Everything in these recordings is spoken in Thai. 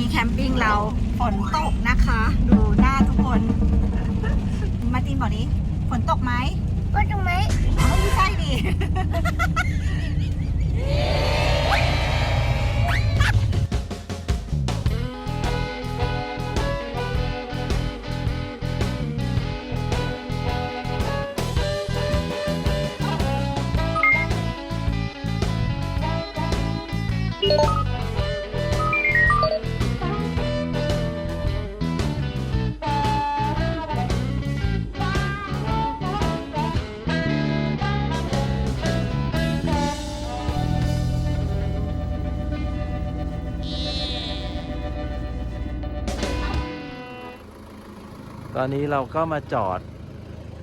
นี้แคมปิ้งเราฝนตกนะคะ ดูหน้าทุกคน มาร์ตินบอกนี้ฝนตกไหมว่าทำไมอ๋อไม่ใช่ดิ อนนี้เราก็มาจอด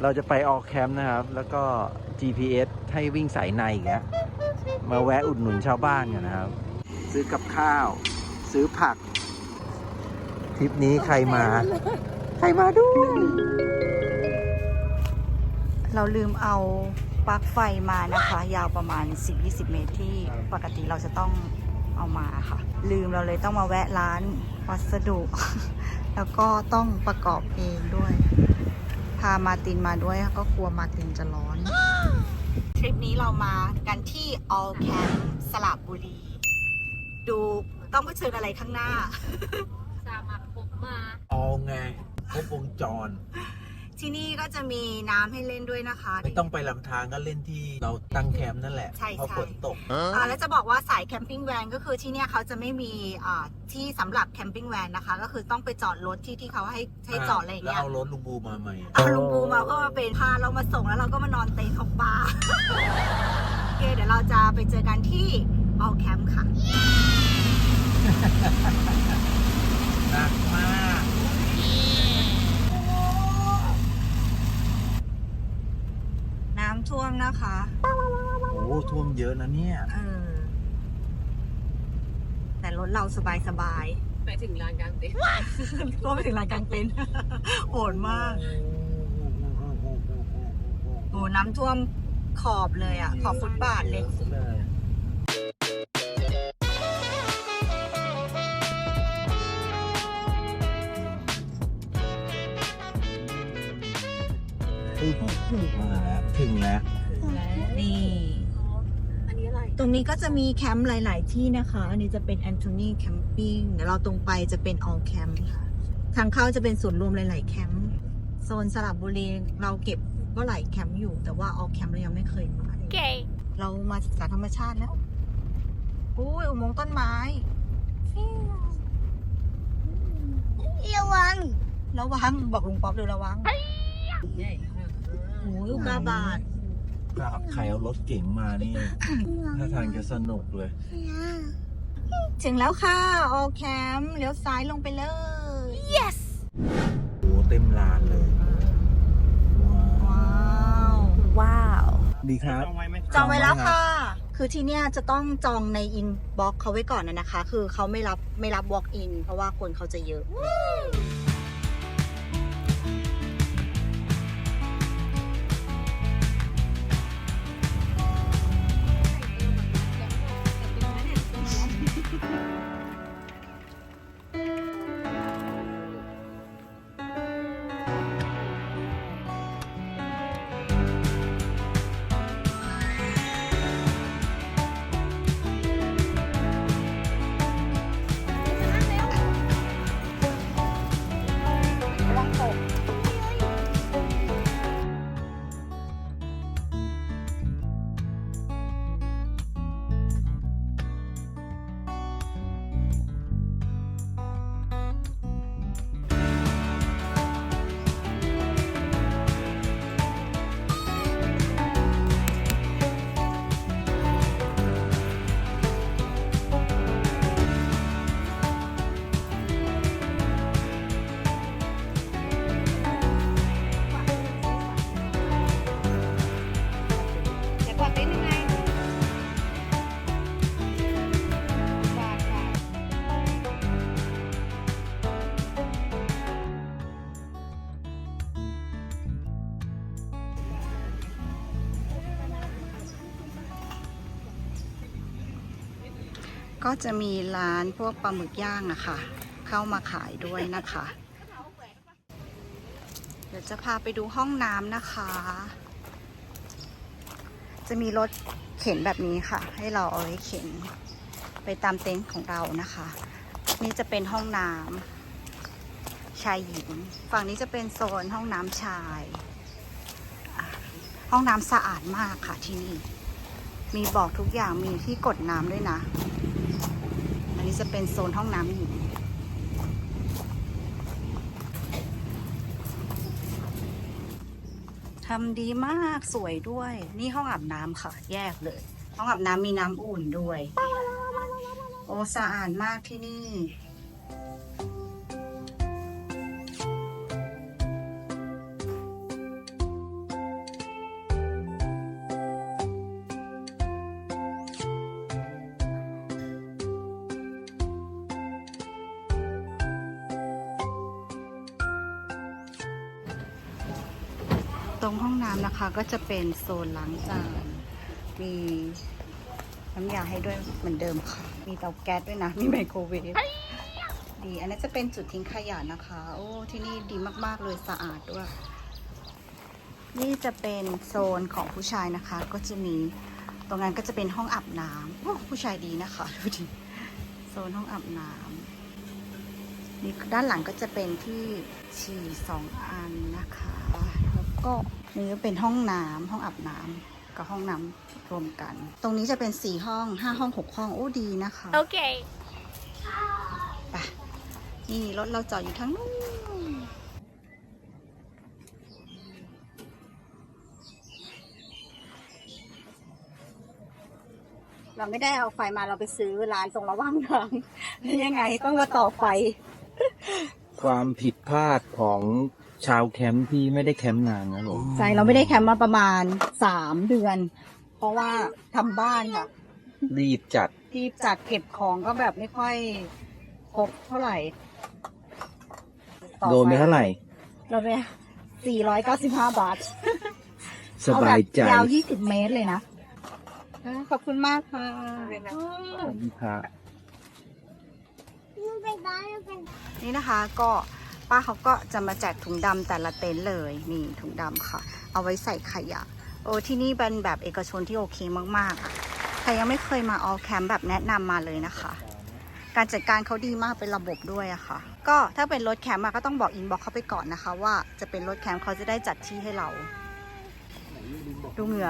เราจะไปออกแคมป์นะครับ แล้วก็ GPS ให้วิ่งสายในอีกแล้วมาแวะอุดหนุนชาวบ้านกันนะครับ ซื้อกับข้าว ซื้อผัก ทริปนี้ใครมา ใครมาด้วย เราลืมเอาปลั๊กไฟมานะคะ ยาวประมาณ 10-20 เมตรที่ปกติเราจะต้องเอามาค่ะ ลืมเราเลยต้องมาแวะร้านวัสดุ แล้วก็ต้องประกอบเองด้วย พามาร์ตินมาด้วยก็กลัวมาร์ตินจะร้อน ทริปนี้เรามากันที่ All Camp สระบุรี ดูต้องเผชิญอะไรข้างหน้า สามัคผมมา เอาไงครบวงจร ที่นี่ก็จะมีน้ำให้เล่นด้วยนะคะ ไม่ต้องไปลำธารก็เล่นที่เราตั้งแคมป์นั่นแหละใช่เพราะใช่ ฝนตก อ่าแล้วจะบอกว่าสายแคมปิ้งแวนก็คือที่เนี่ยเขาจะไม่มีอ่าที่สำหรับแคมปิ้งแวนนะคะ ก็คือต้องไปจอดรถที่ที่เขาให้ให้จอดอะไรอย่างแล้วเงี้ยเอารถลุงบูมาใหม่ เอาลุงปูมาเพื่อมาเป็นพาเรามาส่งแล้วเราก็มานอนเต็นท์ของบาร์โอเคเดี๋ยวเราจะไปเจอกันที่ออลแคมป์ค่ะ หนักมาก น้ำท่วมนะคะโอ้ท่วมเยอะนะเนี่ย เออแต่รถเราสบายสบายไปถึงลานกลางเต็นท์ๆท่วมไปถึงลานกลางเต็นท์โหดมากโอ้น้ำท่วมขอบเลยอะ ขอบฟุตบาทเลยมาแล้วถึงแล้ว นี่ อันนี้อะไรตรงนี้ก็จะมีแคมป์หลาย ๆ ที่นะคะ อันนี้จะเป็นแอนโทนีแคมปิ้งเดี๋ยวเราตรงไปจะเป็นออลแคมป์ค่ะ ทางเข้าจะเป็นศูนย์รวมหลาย ๆ แคมป์ โซนสระบุรีเราเก็บก็หลายแคมป์อยู่ แต่ว่าออลแคมป์เรายังไม่เคยมาเลย เก๋เรามาศึกษาธรรมชาติแล้วอุ้ยอุโมงค์ต้นไม้ ระวังระวังบอกลุงป๊อปเลยระวังโอ้ยอุกกาบาต ใครเอารถเก๋งมานี่ถ้าทางจะสนุกเลย ถึงแล้วค่ะออลแคมป์เลี้ยวซ้ายลงไปเลย yes โอ้เต็มลานเลยว้าวว้าวว้าวดีครับ จองไว้แล้วค่ะ คือที่เนี่ยจะต้องจองในอินบ็อกเขาไว้ก่อนนะนะคะ คือเขาไม่รับไม่รับ walk in เพราะว่าคนเขาจะเยอะ ก็จะมีร้านพวกปลาหมึกย่างอะค่ะ เข้ามาขายด้วยนะคะ เดี๋ยวจะพาไปดูห้องน้ำนะคะ จะมีรถเข็นแบบนี้ค่ะ ให้เราเอาไว้เข็นไปตามเต็นท์ของเรานะคะ นี่จะเป็นห้องน้ำชายหญิง ฝั่งนี้จะเป็นโซนห้องน้ำชาย ห้องน้ำสะอาดมากค่ะที่นี่ มีบอกทุกอย่างมีที่กดน้ำด้วยนะ อันนี้จะเป็นโซนห้องน้ำหญิงทำดีมากสวยด้วย นี่ห้องอาบน้ำค่ะ แยกเลย ห้องอาบน้ำมีน้ำอุ่นด้วย โอ้สะอาดมากที่นี่ ก็จะเป็นโซนล้างจาน มีน้ำยาให้ด้วยเหมือนเดิมค่ะ มีเตาแก๊สด้วยนะ มีไมโครเวฟ ดี อันนี้จะเป็นจุดทิ้งขยะนะคะ โอ้ ที่นี่ดีมากๆเลยสะอาดด้วย นี่จะเป็นโซนของผู้ชายนะคะ ก็จะมี ตรงนั้นก็จะเป็นห้องอาบน้ำโอ้ผู้ชายดีนะคะ ดูดิ โซนห้องอาบน้ำนี่ด้านหลังก็จะเป็นที่ฉี่สองอันนะคะ แล้วก็ นี่ก็เป็นห้องน้ำห้องอาบน้ำกับห้องน้ำรวมกัน ตรงนี้จะเป็นสี่ห้องห้าห้องหกห้องโอ้ดีนะคะ Okay. ไปนี่รถเราจอดอยู่ทั้งนู้นเราไม่ได้เอาไฟมาเราไปซื้อร้านตรงระหว่างทางยังไงต้องมาต่อไฟ ความผิดพลาดของ ชาวแคมป์ที่ไม่ได้แคมป์นานนะผมใช่เราไม่ได้แคมป์มาประมาณสามเดือน เพราะว่าทำบ้านค่ะ รีบจัด ที่จัดเก็บของก็แบบไม่ค่อยครบเท่าไหร่ต่อโดนไปเท่าไหร่เราไปสี่ร้อยเก้าสิบห้าบาทสบายใจเอแบบยาวยี่สิบเมตรเลยนะอ่าขอบคุณมากค่ะขอบคุณครับ นี่นะคะก็ ป้าเขาก็จะมาแจกถุงดำแต่ละเต็นท์เลยนี่ถุงดำค่ะ เอาไว้ใส่ขยะ โอ้ที่นี่เป็นแบบเอกชนที่โอเคมากๆใครยังไม่เคยมาออลแคมป์แบบแนะนำมาเลยนะคะ การจัดการเขาดีมากเป็นระบบด้วยอะค่ะ ก็ถ้าเป็นรถแคมป์ก็ต้องบอกอินบอกเขาไปก่อนนะคะ ว่าจะเป็นรถแคมป์เขาจะได้จัดที่ให้เราดูเหงื่อ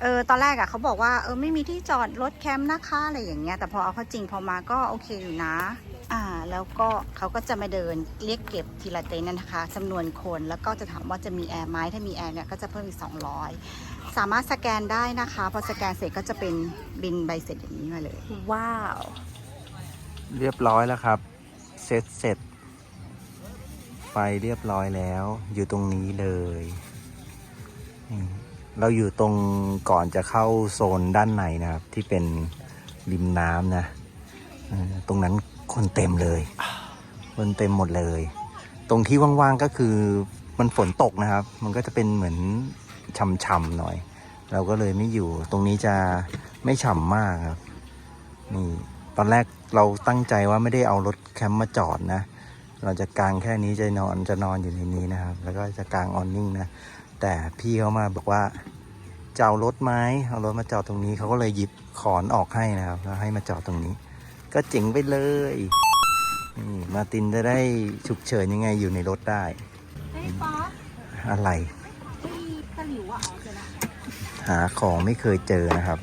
เออตอนแรกอะเขาบอกว่าเออไม่มีที่จอดรถแคมป์นะคะอะไรอย่างเงี้ยแต่พอเอาเข้าจริงพอมาก็โอเคอยู่นะ แล้วก็เขาก็จะมาเดินเรียกเก็บทีละเต็นท์นะคะจำนวนคนแล้วก็จะถามว่าจะมีแอร์ไหมถ้ามีแอร์เนี่ยก็จะเพิ่มอีก 200 สามารถสแกนได้นะคะ พอสแกนเสร็จก็จะเป็นบินใบเสร็จอย่างนี้มาเลย ว้าว เรียบร้อยแล้วครับ เสร็จเสร็จไปเรียบร้อยแล้ว อยู่ตรงนี้เลยนี่เราอยู่ตรงก่อนจะเข้าโซนด้านในนะครับ ที่เป็นริมน้ำนะเออตรงนั้น คนเต็มเลย คนเต็มหมดเลย ตรงที่ว่างๆก็คือมันฝนตกนะครับ มันก็จะเป็นเหมือนช่ำๆหน่อย เราก็เลยไม่อยู่ ตรงนี้จะไม่ฉ่ำมากครับ นี่ตอนแรกเราตั้งใจว่าไม่ได้เอารถแคมป์มาจอดนะ เราจะกางแค่นี้จะนอนจะนอนอยู่ในนี้นะครับ แล้วก็จะกางออนนิ่งนะ แต่พี่เขามาบอกว่าจะเอารถไหมเอารถมาจอดตรงนี้เขาก็เลยหยิบขอนออกให้นะครับ แล้วให้มาจอดตรงนี้ ก็เจ๋งไปเลยนี่มาร์ตินจะได้ฉุกเฉินยังไงอยู่ในรถได้เฮ้ยป๊อปอะไรที่ตะหลิวอะอ๋อเจอละหาของไม่เคยเจอนะครับ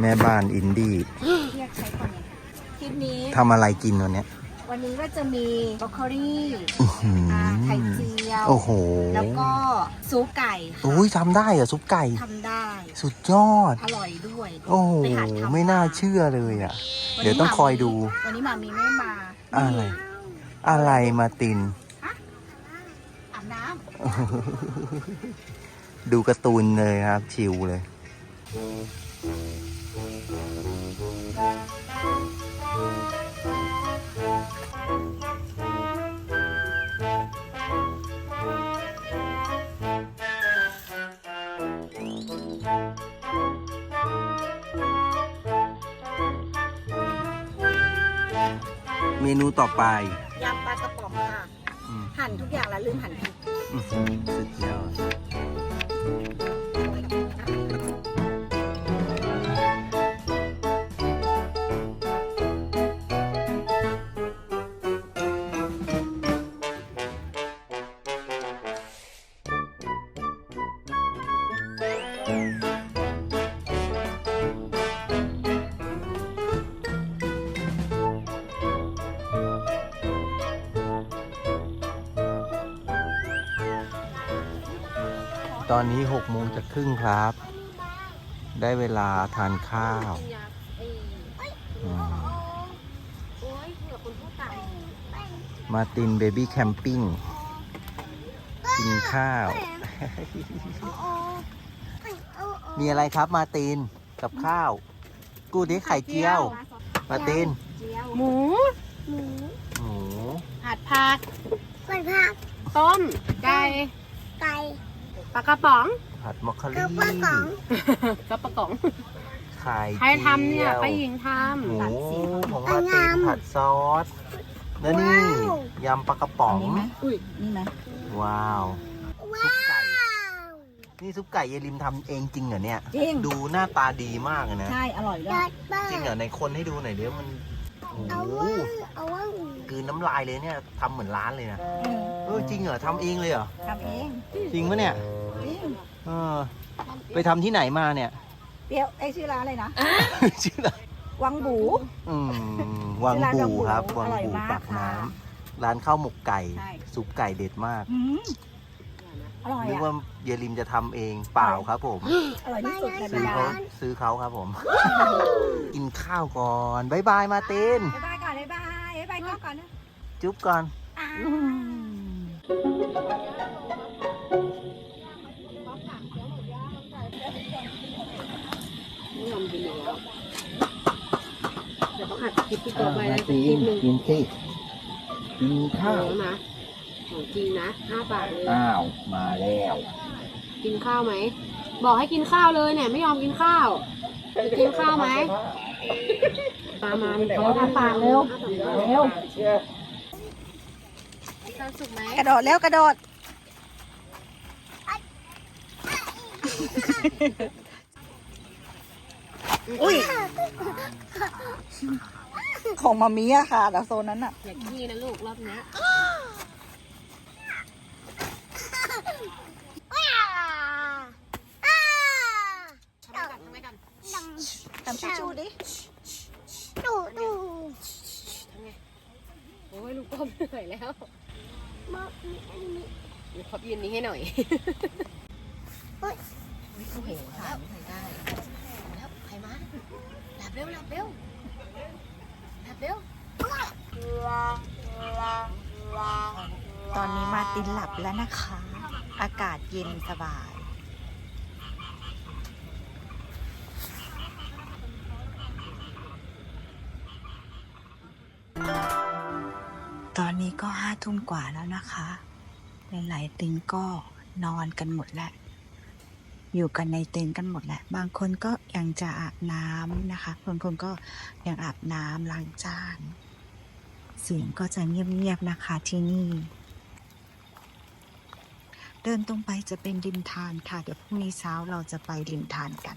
แม่บ้านอินดี้เรียกใช้คนนี้คลิปนี้ทำอะไรกินวันเนี้ยวันนี้ก็จะมีบรอกโคลี่อื้อหืออ่าไข่เจีย วโอ้โหแล้วก็ซุปไก่ค่ะอุ้ยทำได้เหรอซุปไก่ทำได้ สุดยอด อร่อยด้วยโอ้โหไปหัดทำไม่น่าเชื่อเลยอะ วันนี้เดี๋ยวต้องคอยดู วันนี้หมามีไม่มาอะไร อะไรมาติน อาบน้ดูการ์ตูนเลยครับ ชิวเลยเนูต่อไปยำปลากระป๋องค่ะ อืมหั่นทุกอย่างแล้วลืมหั่นพริก อื้อหือสุดยอด ตอนนี้หกโมงจะครึ่งครับ ได้เวลาทานข้าวอืมโอ้ยเผื่อคนพูดตามมาตินเบบี้แคมปิ้งกินข้าว มีอะไรครับมาตินกับข้าว กูดิไข่เจียว มาตินหมู หมูผัดผักผัดผักต้มไก่ไก่ ปลากระป๋องผัดมอคคากระรี่ป๋องกระป๋อง ไข่ใครทำเนี่ยจีวป้าหญิงทหมูของมาตินผัดซอสแล้วนี่ยำปลากระป๋องอันนี้ไหมำอุ้ยนี่ไหมว้าวว้าวนี่ซุปไก่เยลิมทำเองจริงเหรอเนี่ย จริง ดูหน้าตาดีมากเลยนะ ใช่ อร่อยด้วจัยดเปิดจริงเหรอในคนให้ดูหน่อยเดี๋ยวมันโอ้เอาโหว่าเอาว่ากลืนน้ำลายเลยเนี่ยทำเหมือนร้านเลยนะเออเออจริงเหรอทำเองเลยเหรอ ทำเอง จริงปะเนี่ยจริง เออไปทำที่ไหนมาเนี่ย เปรี้ยวไอยชื่อร้านอะไรนะ ชื่ออะไรวังบู อืมวังชื่อร้านวังบูบูครับวังอร่อยบูมากปากน้ค่ะำร้านข้าวหมกไก่ ใช่ ซุปไก่เด็ดมากอืมอร่อยนึกอะว่าเยลิมจะทำเองเปล่าครับ ผมอร่อยที่สุดในบรซื้รอดาเขาซื้อเขาครับผม กินข้าวก่อนบายบายมาติน บ๊ายบายก่อนบ๊ายบายบ๊ายบายก็ก่อนนะจุ๊บก่อนอืมไม่ ยอมกินอยู่แล้วเดี๋ยวต้องอัดคลิปที่ต่อไปแล้วคติลินปหนึ่งกินสิกินโอ้ข้าวนะของจริงนะห้าบาทเลยอ้าว มาแล้ว กินข้าวไหม บอกให้กินข้าวเลยเนี่ย ไม่ยอมกินข้าวจะกินข้าวไหมปลามันเขาทำปากเร็วเร็วข้าวสุกไหม กระโดดเร็วกระโดด อุ้ย ของมามีอะค่ะแต่โซนนั้นอะอย่าขี้นะลูกรอบเนี้ยว้าวอ้าทำไมกันทำไมกันทำชิชูดิดูดูทำไงโอ้ยลูกต้มเหนื่อยแล้วมอกมีอันนี้เดี๋ยวขอยืนนี้ให้หน่อยเฮ้ยโอ้โหถ่ายไม่เคยได้แล้วใครมา หลับเร็วหลับเร็วหลับเร็วตอนนี้มาตินหลับแล้วนะคะ อากาศเย็นสบาย ตอนนี้ก็ห้าทุ่มกว่าแล้วนะคะ หลายๆต็นก็นอนกันหมดแล้ว อยู่กันในเต็นท์กันหมดแหละ บางคนก็ยังจะอาบน้ำนะคะ บางคนก็ยังอาบน้ำล้างจาน เสียงก็จะเงียบๆนะคะที่นี่ เดินตรงไปจะเป็นริมทานค่ะ เดี๋ยวพรุ่งนี้เช้าเราจะไปริมทานกัน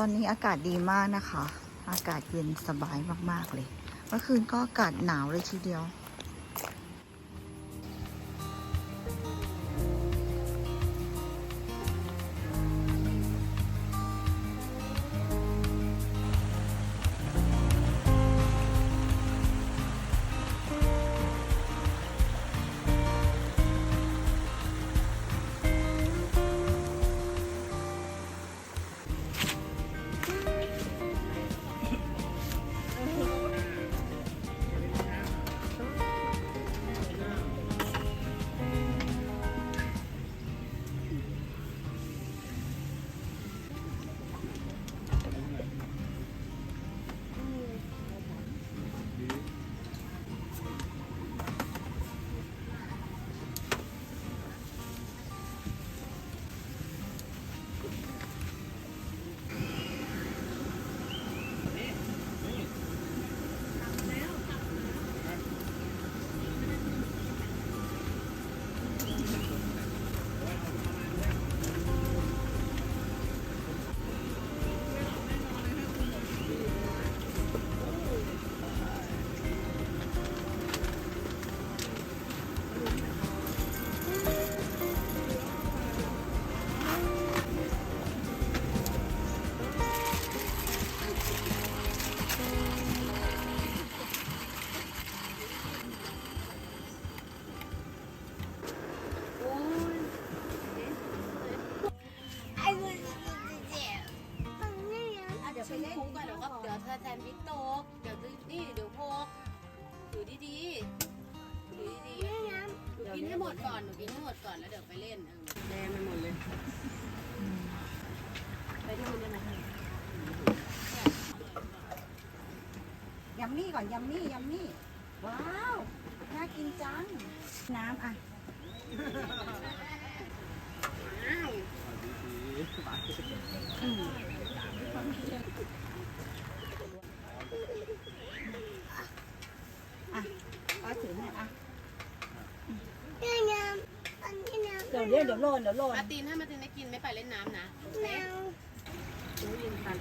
อนนี้อากาศดีมากนะคะ อากาศเย็นสบายมากๆเลย เมื่อคืนก็อากาศหนาวเลยทีเดียว จะแซนด์วิชโตกเดี๋ยวนี่เดี๋ยวโพกถือดีๆถือดีๆ หนูกินให้หมดก่อน หนูกินให้หมดก่อนแล้วเดี๋ยวไปเล่นเออแดงไปหมดเลย ไปที่มันได้ไหมยำมี่ก่อนยำมี่ยำมี่ว้าวน่ากินจัง น้ำอะก็ถือให้อะ นี่น้ำอันนี้น้ำ เดี๋ยวเดี๋ยวเดี๋ยวโลนเดี๋ยวโลนมาตีนถ้ามาตีนได้กินไม่ไปเล่นน้ำนะน้รู้ยินทัน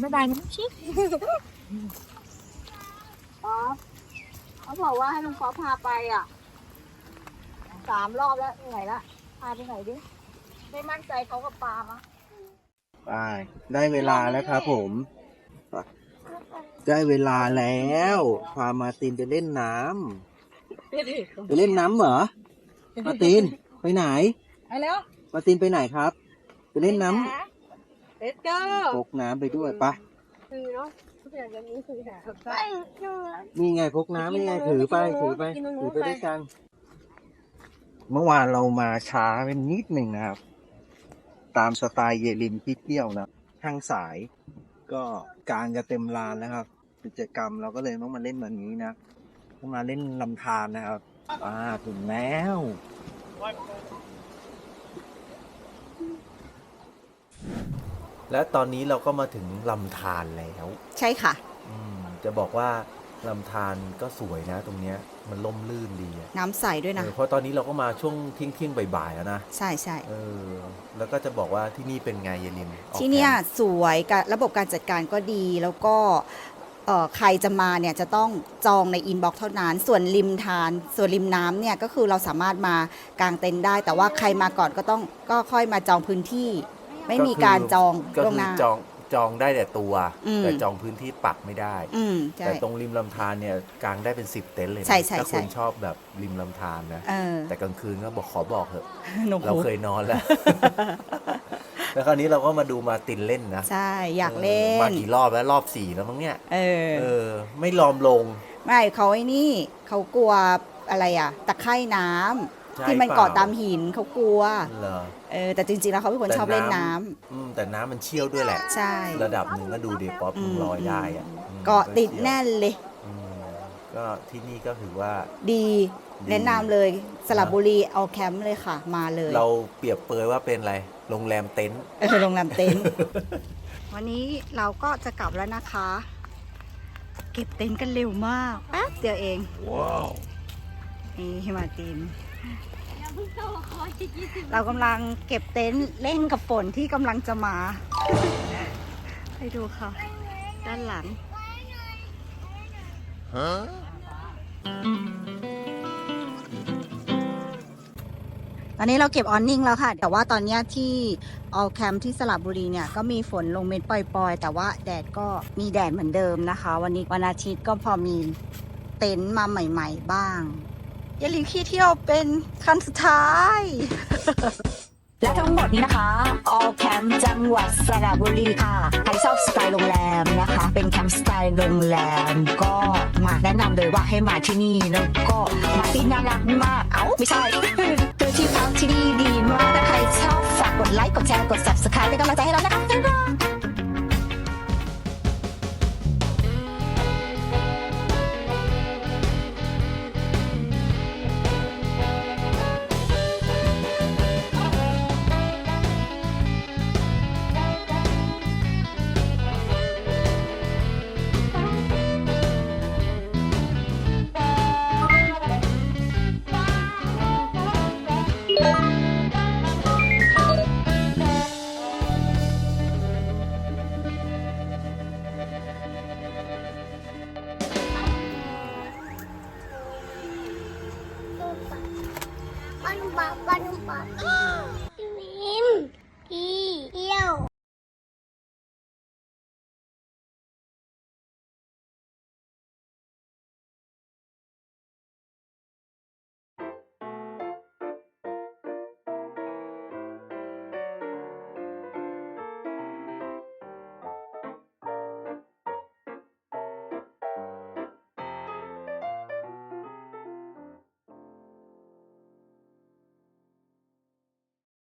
ไม่บายนะชิอ๋อเขาบอกว่าให้ลุงป๊อปพาไปอะ สามรอบแล้วเหนื่อยละพาไปไหนดิ ไม่มั่นใจเขากับปาล์มอะไปได้เวลาแล้วครับผม ได้เวลาแล้วพามาร์ตินไปเล่นน้ำไปเล่นน้ำเหรอมาร์ตินไปไหน ไปแล้ว มาร์ตินไปไหนครับไปเล่นน้เลสโก้ำพกน้ำไปด้วยปะคือเนาะทุกอย่างจะมีคือหาำไปดูนี่ไงพกน้ำนี่ไงถือไปถือไปถือไปด้วยกัน เมื่อวานเรามาช้าเป็นนิดหนึ่งนะครับ ตามสไตล์เยลินที่เที่ยวนะทางสายก็กลางจะเต็มลานแล้วครับ กิจกรรมเราก็เลยต้องมาเล่นแบบนี้นะต้องมาเล่นลำธารนะครับอ่าถึงแล้วและตอนนี้เราก็มาถึงลำธารแล้ว ใช่ค่ะอืมจะบอกว่า ลำธารก็สวยนะ ตรงเนี้ยมันล่มลื่นดีอะน้ำใสด้วยนะ เออเพราะตอนนี้เราก็มาช่วงเที่ยงเที่ยงๆบ่ายๆแล้วนะใช่ใช่เออแล้วก็จะบอกว่าที่นี่เป็นไงเยลินออกที่เนี่ยแคมป์สวยกับระบบการจัดการก็ดีแล้วก็เอ่อใครจะมาเนี่ยจะต้องจองในอินบ็อกซ์เท่านั้น ส่วนริมทาน ส่วนริมน้ำเนี่ยก็คือเราสามารถมากางเต็นท์ได้ แต่ว่าใครมาก่อนก็ต้องก็ค่อยมาจองพื้นที่ ไม่มีการจองก็ล่วงคือหน้า จอง จองได้แต่ตัว อืม แต่จองพื้นที่ปักไม่ได้ อืมใช่ แต่ตรงริมลำธารเนี่ยกางได้เป็นสิบเต็นท์เลยนะใช่ใช่ถ้าใช่คุณชอบแบบริมลำธารนะ เออแต่กลางคืนก็บอกขอบอกเถอะ หนูเราเคยนอนแล้ว แล้วคราวนี้เราก็มาดูมาร์ตินเล่นนะใช่ อยากเล่ออมานกี่รอบแล้วรอบสี่แล้วมั้งเนี่ย เออ เออ ไม่ลอมลง ไม่เขาไอ้นี่เขากลัวอะไรอะ ตะไคร่น้ำ ใช่ที่มันเปล่าเกาะตามหินเขากลัว เหรอเออแต่จริงๆแล้วเขาเป็นคนแต่ชอบเล่นน้น้ำอืมแต่น้ำมันเชี่ยวด้วยแหละ ใช่ ระดับหนึ่งก็ดูดิป๊อปอืม ลอยได้อะอืมเกาะติดแน่นเลย อืมก็ที่นี่ก็ถือว่า ดี ดี แนะนำเลยสระบุรีเอาแคมป์เลยค่ะ มาเลยเราเปรียบเปรยว่าเป็นอะไร โรงแรมเต็นท์ เออโรงแรมเต็นท์ วันนี้เราก็จะกลับแล้วนะคะ เก็บเต็นท์กันเร็วมาก แป๊บเดียวเอง ว้าว นี่มาร์ติน เรากำลังเก็บเต็นท์เล่นกับฝนที่กำลังจะมาให้ดูค่ะ ด้านหลังตอนนี้เราเก็บออนนิ่งแล้วค่ะ แต่ว่าตอนเนี้ยที่ออลแคมป์ที่สระบุรีเนี่ย ก็มีฝนลงเม็ดปล่อยๆ แต่ว่าแดดก็มีแดดเหมือนเดิมนะคะ วันนี้วันอาทิตย์ก็พอมีเต็นท์มาใหม่ ๆ บ้างอ ยาลืมขี้เที่ยวเป็นคันสุดท้าย และทั้งหมดนี้นะคะ All Camp จังหวัดสระบุรีค่ะ ใครชอบสไตล์โรงแรมนะคะ เป็นแคมป์สไตล์โรงแรม ก็มาแนะนำเลยว่าให้มาที่นี่ แล้วก็มาที่น่ารักมาก เอ้า ไม่ใช่ คือที่พักที่นี่ดีมากถ้าใครชอบฝากกดไลค์ กดแชร์ กด subscribe เป็นกำลังใจให้เรานะคะ